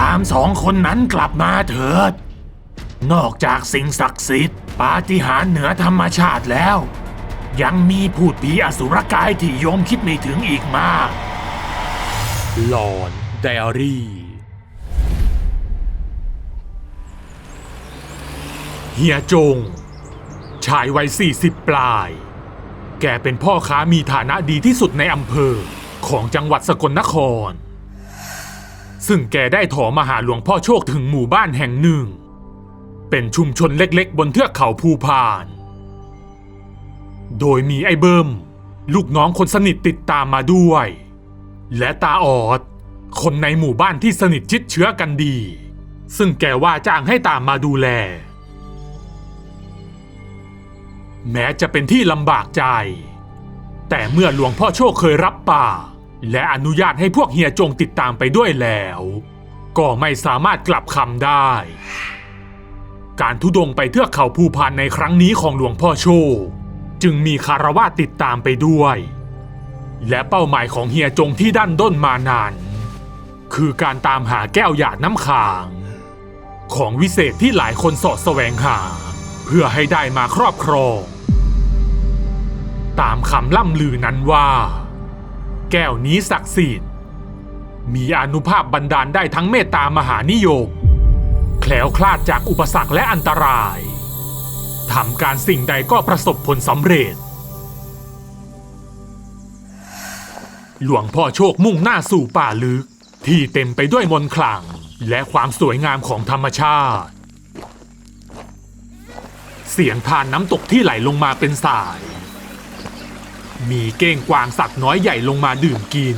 ตามสองคนนั้นกลับมาเถิด นอกจากสิ่งศักดิ์สิทธิ์ปาฏิหาริย์เหนือธรรมชาติแล้ว ยังมีพูดผีอสุรกายที่โยมคิดไม่ถึงอีกมาก หลอนไดอารี่ เฮียจง ชายวัย 40 ปลาย แกเป็นพ่อค้ามีฐานะดีที่สุดในอำเภอของจังหวัดสกลนคร ซึ่งแกได้ถอมาหาหลวงพ่อโชคถึงหมู่บ้านแห่งหนึ่ง เป็นชุมชนเล็กๆ บนเทือกเขาภูพาน โดยมีไอ้เบิมลูกน้องคนสนิทติดตามมาด้วย และตาออด คนในหมู่บ้านที่สนิทชิดเชื้อกันดี ซึ่งแกว่าจ้างให้ตามมาดูแล แม้จะเป็นที่ลำบากใจ แต่เมื่อหลวงพ่อโชคเคยรับป่า และอนุญาตให้พวกเฮียจงติดตามไปด้วยแล้ว ก็ไม่สามารถกลับคำได้ การทุดงไปเทือกเขาภูพานในครั้งนี้ของหลวงพ่อโชคจึงมีคารวะติดตามไปด้วย และเป้าหมายของเฮียจงที่ดันด้นมานานคือการตามหาแก้วหยาดน้ำขาง ของวิเศษที่หลายคนสาะแสวงหา เพื่อให้ได้มาครอบครอง ตามคำล่ำลือนั้นว่า แก้วนี้ศักดิ์สิทธิ์มีอนุภาพบันดาลได้ทั้งเมตตามหานิยม แคล้วคลาดจากอุปสรรคและอันตรายทำการสิ่งใดก็ประสบผลสำเร็จ หลวงพ่อโชคมุ่งหน้าสู่ป่าลึก ที่เต็มไปด้วยมนต์ขลัง และความสวยงามของธรรมชาติ เสียงทานน้ำตกที่ไหลลงมาเป็นสาย มีเก้งกวางสัตว์น้อยใหญ่ลงมาดื่มกิน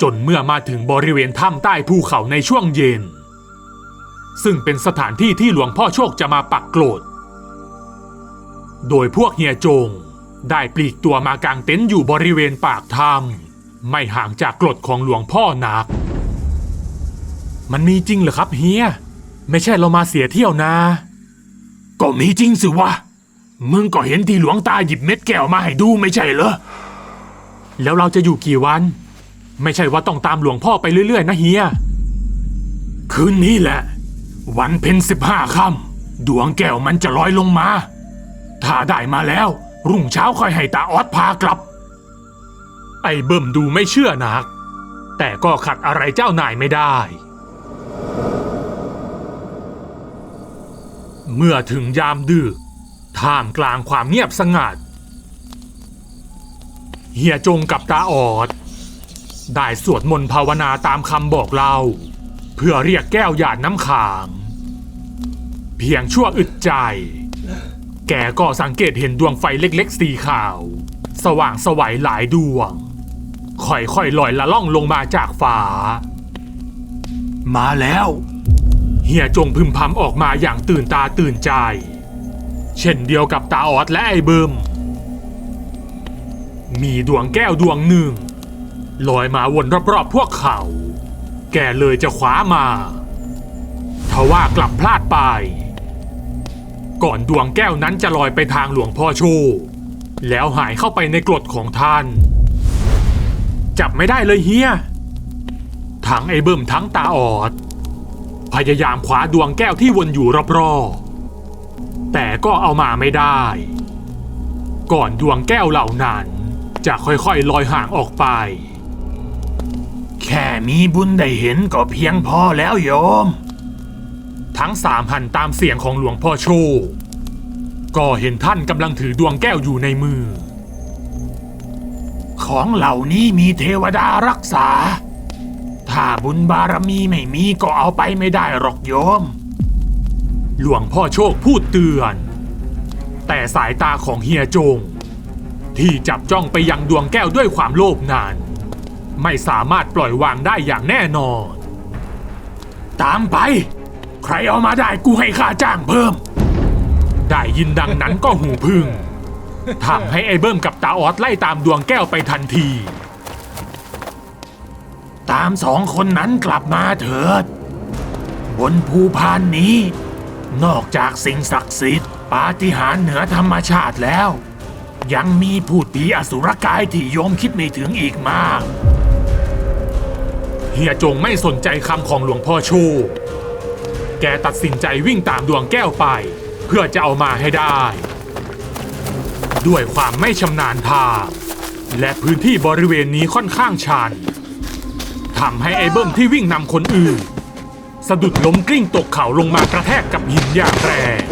จนเมื่อมาถึงบริเวณถ้ำใต้ภูเขาในช่วงเย็น ซึ่งเป็นสถานที่ที่หลวงพ่อโชคจะมาปักโกรดโดยพวกเฮียจงได้ปลีกตัวมากางเต็นท์อยู่บริเวณปากถ้ำไม่ห่างจากกรดของหลวงพ่อนัก มันมีจริงเหรอครับเฮีย ไม่ใช่เรามาเสียเที่ยวนะ ก็มีจริงสิวะ มึงก็เห็นที่หลวงตาหยิบเม็ดแก้วมาให้ดูไม่ใช่เหรอ แล้วเราจะอยู่กี่วัน ไม่ใช่ว่าต้องตามหลวงพ่อไปเรื่อย ๆ นะเฮีย คืนนี้แหละ วันเพ็ญสิบห้าค่ำดวงแก้วมันจะลอยลงมา ถ้าได้มาแล้ว รุ่งเช้าค่อยให้ตาออดพากลับ ไอ้เบิ่มดูไม่เชื่อนัก แต่ก็ขัดอะไรเจ้านายไม่ได้ เมื่อถึงยามดึก ท่ามกลางความเงียบสงัด เฮียจงกับตาออด ได้สวดมนต์ภาวนาตามคำบอกเล่า เพื่อเรียกแก้วหยาดน้ำขาง เพียงชั่วอึดใจ แกก็สังเกตเห็นดวงไฟเล็กๆสีขาว สว่างสวัยหลายดวง ค่อยๆลอยละล่องลงมาจากฟ้า มาแล้ว เฮียจงพึมพำออกมาอย่างตื่นตาตื่นใจ เช่นเดียวกับตาออดและไอ้เบิมมีดวงแก้วดวงหนึ่งลอยมาวนรอบๆพวกเขา แกเลยจะคว้ามาทว่ากลับพลาดไป ก่อนดวงแก้วนั้นจะลอยไปทางหลวงพ่อชคแล้วหายเข้าไปในกรดของท่าน จับไม่ได้เลยเฮียทั้งไอ้เบิ่มทั้งตาออด พยายามคว้าดวงแก้วที่วนอยู่รอบๆ แต่ก็เอามาไม่ได้ ก่อนดวงแก้วเหล่านั้นจะค่อยๆลอยห่างออกไป แค่มีบุญได้เห็นก็เพียงพอแล้วโยม ทั้งสามหันตามเสียงของหลวงพ่อโชคก็เห็นท่านกำลังถือดวงแก้วอยู่ในมือ ของเหล่านี้มีเทวดารักษา ถ้าบุญบารมีไม่มีก็เอาไปไม่ได้หรอกโยม หลวงพ่อโชคพูดเตือน แต่สายตาของเฮียจง ที่จับจ้องไปยังดวงแก้วด้วยความโลภนานไม่สามารถปล่อยวางได้อย่างแน่นอน ตามไป ใครเอามาได้กูให้ค่าจ้างเพิ่ม ได้ยินดังนั้นก็หูพึ่งทำให้ไอ้เบิ้มกับตาออดไล่ตามดวงแก้วไปทันที ตามสองคนนั้นกลับมาเถิด บนภูพานนี้ นอกจากสิ่งศักดิ์สิทธิ์ปาฏิหาริย์เหนือธรรมชาติแล้ว ยังมีพูดผีอสุรกายที่โยมคิดไม่ถึงอีกมาก เฮียจงไม่สนใจคำของหลวงพ่อชคแกตัดสินใจวิ่งตามดวงแก้วไป เพื่อจะเอามาให้ได้ ด้วยความไม่ชำนาญทางและพื้นที่บริเวณนี้ค่อนข้างชันทำให้ไอ้เบิ้มที่วิ่งนำคนอื่น สะดุดล้มกลิ้งตกเข่าลงมากระแทกกับหินอย่างแรง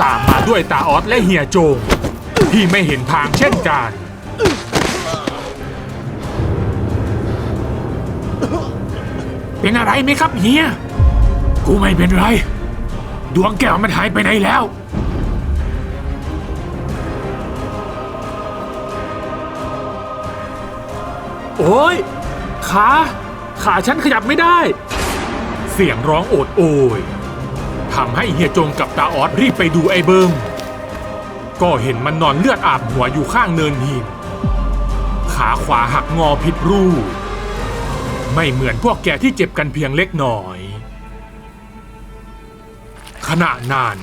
ตามมาด้วยตาออสและเฮียโจง ที่ไม่เห็นทางเช่นกัน เป็นอะไรไหมครับเฮีย กูไม่เป็นไร ดวงแก้วมันหายไปไหนแล้ว โอ้ยขา ขาฉันขยับไม่ได้ เสียงร้องโอดโอยทำให้เฮียจงกับตาออดรีบไปดูไอ้เบิ้มก็เห็นมันนอนเลือดอาบหัวอยู่ข้างเนินหิน ขาขวาหักงอผิดรูปไม่เหมือนพวกแกที่เจ็บกันเพียงเล็กน้อย ขณะนั้น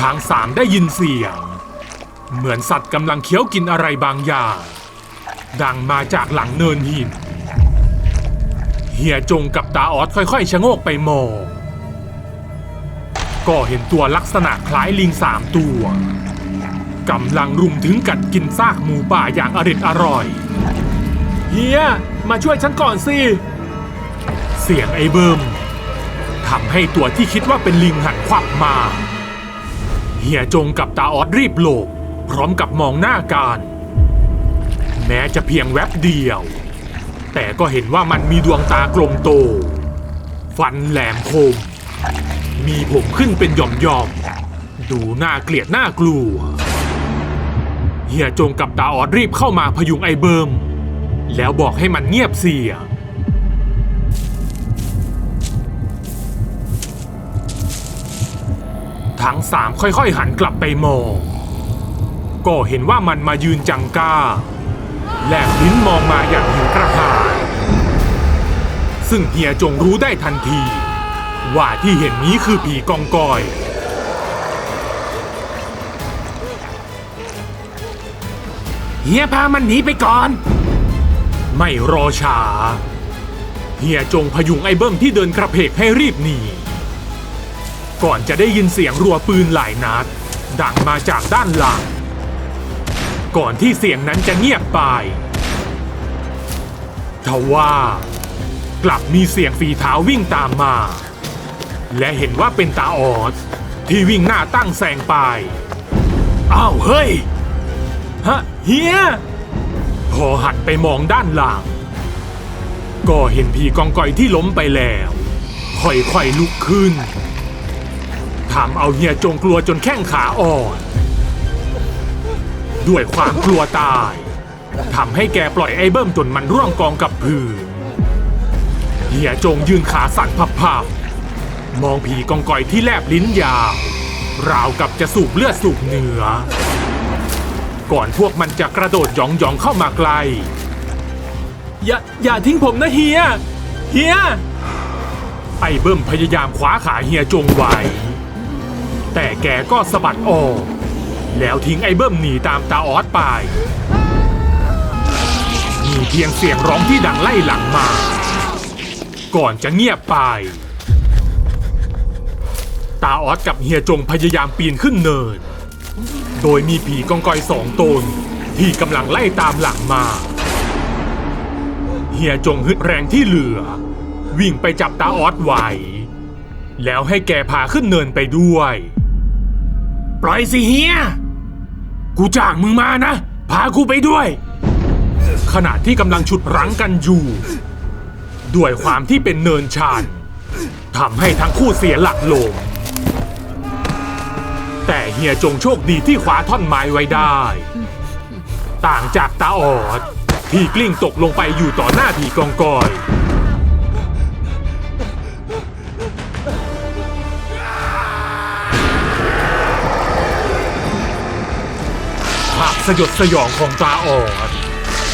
ทางสามได้ยินเสียง เหมือนสัตว์กำลังเคี้ยวกินอะไรบางอย่าง ดังมาจากหลังเนินหิน เฮียจงกับตาออดค่อยๆชะโงกไปมอง ก็เห็นตัวลักษณะคล้ายลิงสามตัวกำลังรุมถึงกัดกินซากหมูป่าอย่างอริดอร่อย เฮีย มาช่วยฉันก่อนสิ เสียงไอ้เบิมทำให้ตัวที่คิดว่าเป็นลิงหันควับมา เฮียจงกับตาออดรีบหลบพร้อมกับมองหน้ากันแม้จะเพียงแวบเดียว แต่ก็เห็นว่ามันมีดวงตากลมโต ฟันแหลมคม มีผมขึ้นเป็นหย่อมๆ ดูน่าเกลียดน่ากลัว เฮียจงกับตาออดรีบเข้ามาพยุงไอเบิม แล้วบอกให้มันเงียบเสียทั้งสามค่อยๆหันกลับไปมอง ก็เห็นว่ามันมายืนจังก้า แลบลิ้นมองมาอย่างหิวกระหาย ซึ่งเฮียจงรู้ได้ทันที ว่าที่เห็นนี้คือผีกองกอย เฮียพามันหนีไปก่อน ไม่รอช้า เฮียจงพยุงไอ้เบิ้มที่เดินกระเพกให้รีบหนี ก่อนจะได้ยินเสียงรัวปืนหลายนัด ดังมาจากด้านหลัง ก่อนที่เสียงนั้นจะเงียบไปทว่า กลับมีเสียงฝีเท้าวิ่งตามมา และเห็นว่าเป็นตาออด ที่วิ่งหน้าตั้งแซงไป อ้าวเฮ้ย ฮะเฮีย พอหันไปมองด้านหลัง ก็เห็นผีกองก่อยที่ล้มไปแล้ว ค่อยๆลุกขึ้นทำเอาเฮียจงกลัวจนแข้งขาอ่อน ด้วยความกลัวตายทำให้แกปล่อยไอ้เบิ้มจนมันร่วงกองกับพื้น เฮียจงยืนขาสั่นพับๆมองผีกองกอยที่แลบลิ้นยาวราวกับจะสูบเลือดสูบเนื้อ ก่อนพวกมันจะกระโดดหยองหยองๆเข้ามาไกล อย่าอย่าทิ้งผมนะเฮีย เฮีย ไอ้เบิ้มพยายามคว้าขาเฮียจงไว้ แต่แกก็สะบัดออก แล้วทิ้งไอ้เบิ้มหนีตามตาออดไป มีเพียงเสียงร้องที่ดังไล่หลังมา ก่อนจะเงียบไป ตาออดกับเฮียจงพยายามปีนขึ้นเนิน โดยมีผีกองกอยสองตนที่กำลังไล่ตามหลังมา เฮียจงฮึดแรงที่เหลือ วิ่งไปจับตาออดไว้ แล้วให้แกพาขึ้นเนินไปด้วย ปล่อยสิเฮีย กูจ้างมึงมานะ พากูไปด้วย ขณะที่กำลังฉุดรั้งกันอยู่ ด้วยความที่เป็นเนินชันทำให้ทั้งคู่เสียหลักลง แต่เฮียจงโชคดีที่คว้าท่อนไม้ไว้ได้ ต่างจากตาออด ที่กลิ้งตกลงไปอยู่ต่อหน้าผีกองกอย ภาพสยดสยองของตาออด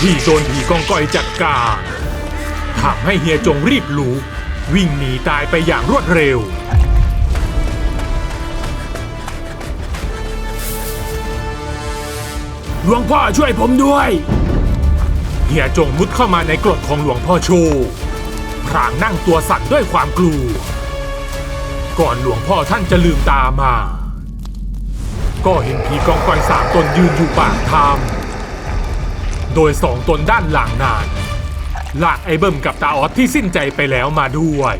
ที่โดนผีกองกอยจัดการ ทำให้เฮียจงรีบลุกวิ่งหนีตายไปอย่างรวดเร็ว หลวงพ่อช่วยผมด้วย เฮียจงมุดเข้ามาในกรดของหลวงพ่อโชคพรางนั่งตัวสั่นด้วยความกลัว ก่อนหลวงพ่อท่านจะลืมตามา ก็เห็นผีกองกอยสามตนยืนอยู่ปากทางโดยสองตนด้านหลังนั้น ลากไอเบิ่มกับตาออสที่สิ้นใจไปแล้วมาด้วย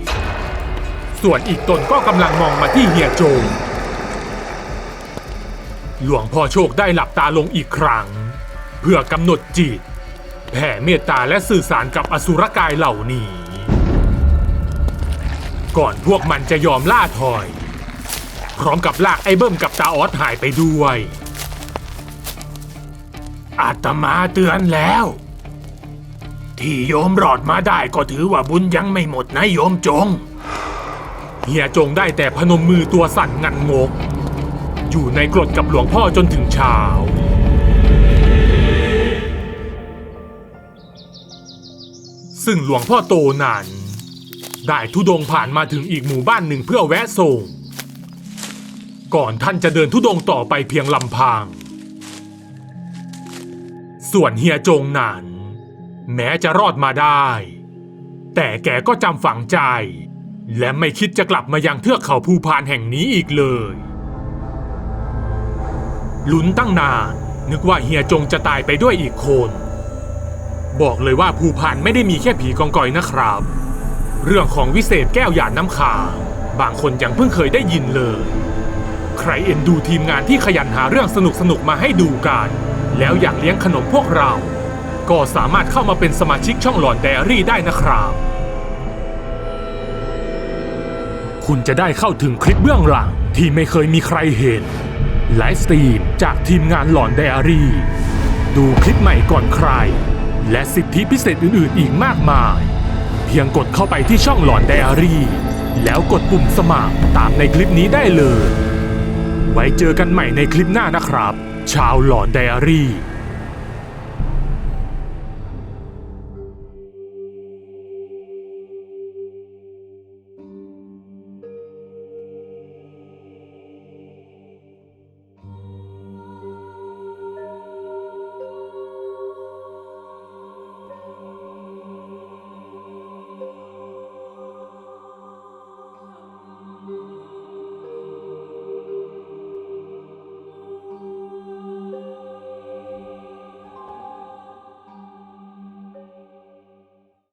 ส่วนอีกตนก็กำลังมองมาที่เฮียโจงหลวงพ่อโชคได้หลับตาลงอีกครั้ง เพื่อกำหนดจิต แผ่เมตตาและสื่อสารกับอสุรกายเหล่านี้ ก่อนพวกมันจะยอมล่าถอย พร้อมกับลากไอเบิ้มกับตาออสหายไปด้วย อาตมาเตือนแล้ว ที่โยมรอดมาได้ก็ถือว่าบุญยังไม่หมดนะโยมจง เฮียจงได้แต่พนมมือตัวสั่นงันงก อยู่ในกรดกับหลวงพ่อจนถึงเช้าซึ่งหลวงพ่อโตนั้นได้ทุดงผ่านมาถึงอีกหมู่บ้านหนึ่งเพื่อแวะส่ง ก่อนท่านจะเดินทุดงต่อไปเพียงลำพัง ส่วนเฮียจงนั้น แม้จะรอดมาได้ แต่แกก็จำฝังใจ และไม่คิดจะกลับมายังเทือกเขาภูพานแห่งนี้อีกเลยลุ้นตั้งนานนึกว่าเฮียจงจะตายไปด้วยอีกคน บอกเลยว่าภูพานไม่ได้มีแค่ผีกองกอยนะครับ เรื่องของวิเศษแก้วหยาดน้ำขาวบางคนยังเพิ่งเคยได้ยินเลย ใครเอ็นดูทีมงานที่ขยันหาเรื่องสนุกสนุกมาให้ดูกัน แล้วอยากเลี้ยงขนมพวกเรา ก็สามารถเข้ามาเป็นสมาชิกช่องหลอนไดอารี่ได้นะครับ คุณจะได้เข้าถึงคลิปเบื้องหลังที่ไม่เคยมีใครเห็น ไลฟ์สตรีมจากทีมงานหลอนไดอารี่ ดูคลิปใหม่ก่อนใคร และสิทธิพิเศษอื่นๆ อีกมากมาย เพียงกดเข้าไปที่ช่องหลอนไดอารี่ แล้วกดปุ่มสมัครตามในคลิปนี้ได้เลย ไว้เจอกันใหม่ในคลิปหน้านะครับ ชาวหลอนไดอารี่